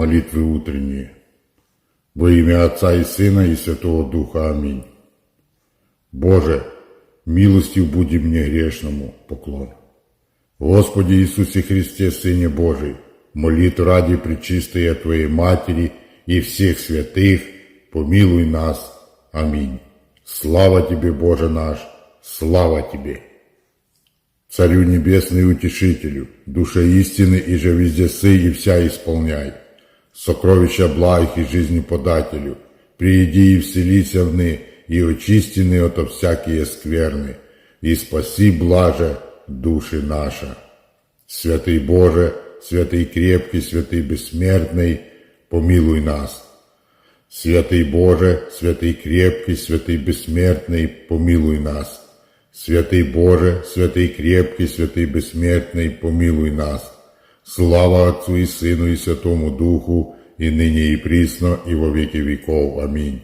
молитвы утренние. Во имя Отца и Сына и Святого Духа. Аминь. Боже, милостив буди мне грешному поклон. Господи Иисусе Христе, Сыне Божий, молитв ради Пречистая Твоей Матери и всех святых, помилуй нас. Аминь. Слава Тебе, Боже наш, слава Тебе! Царю Небесный Утешителю, душа истины и же везде сы и вся исполняй. Сокровища благ и жизни подателю, прииди и вселися вны, и очистины ото всякие скверны, и спаси блаже души наша. Святый Боже, святый крепкий, святый бессмертный, помилуй нас. Святый Боже, святый крепкий, святый бессмертный, помилуй нас. Святый Боже, святый крепкий, святый бессмертный, помилуй нас. Слава Отцу и Сыну и Святому Духу, и ныне и присно, и во веки веков. Аминь.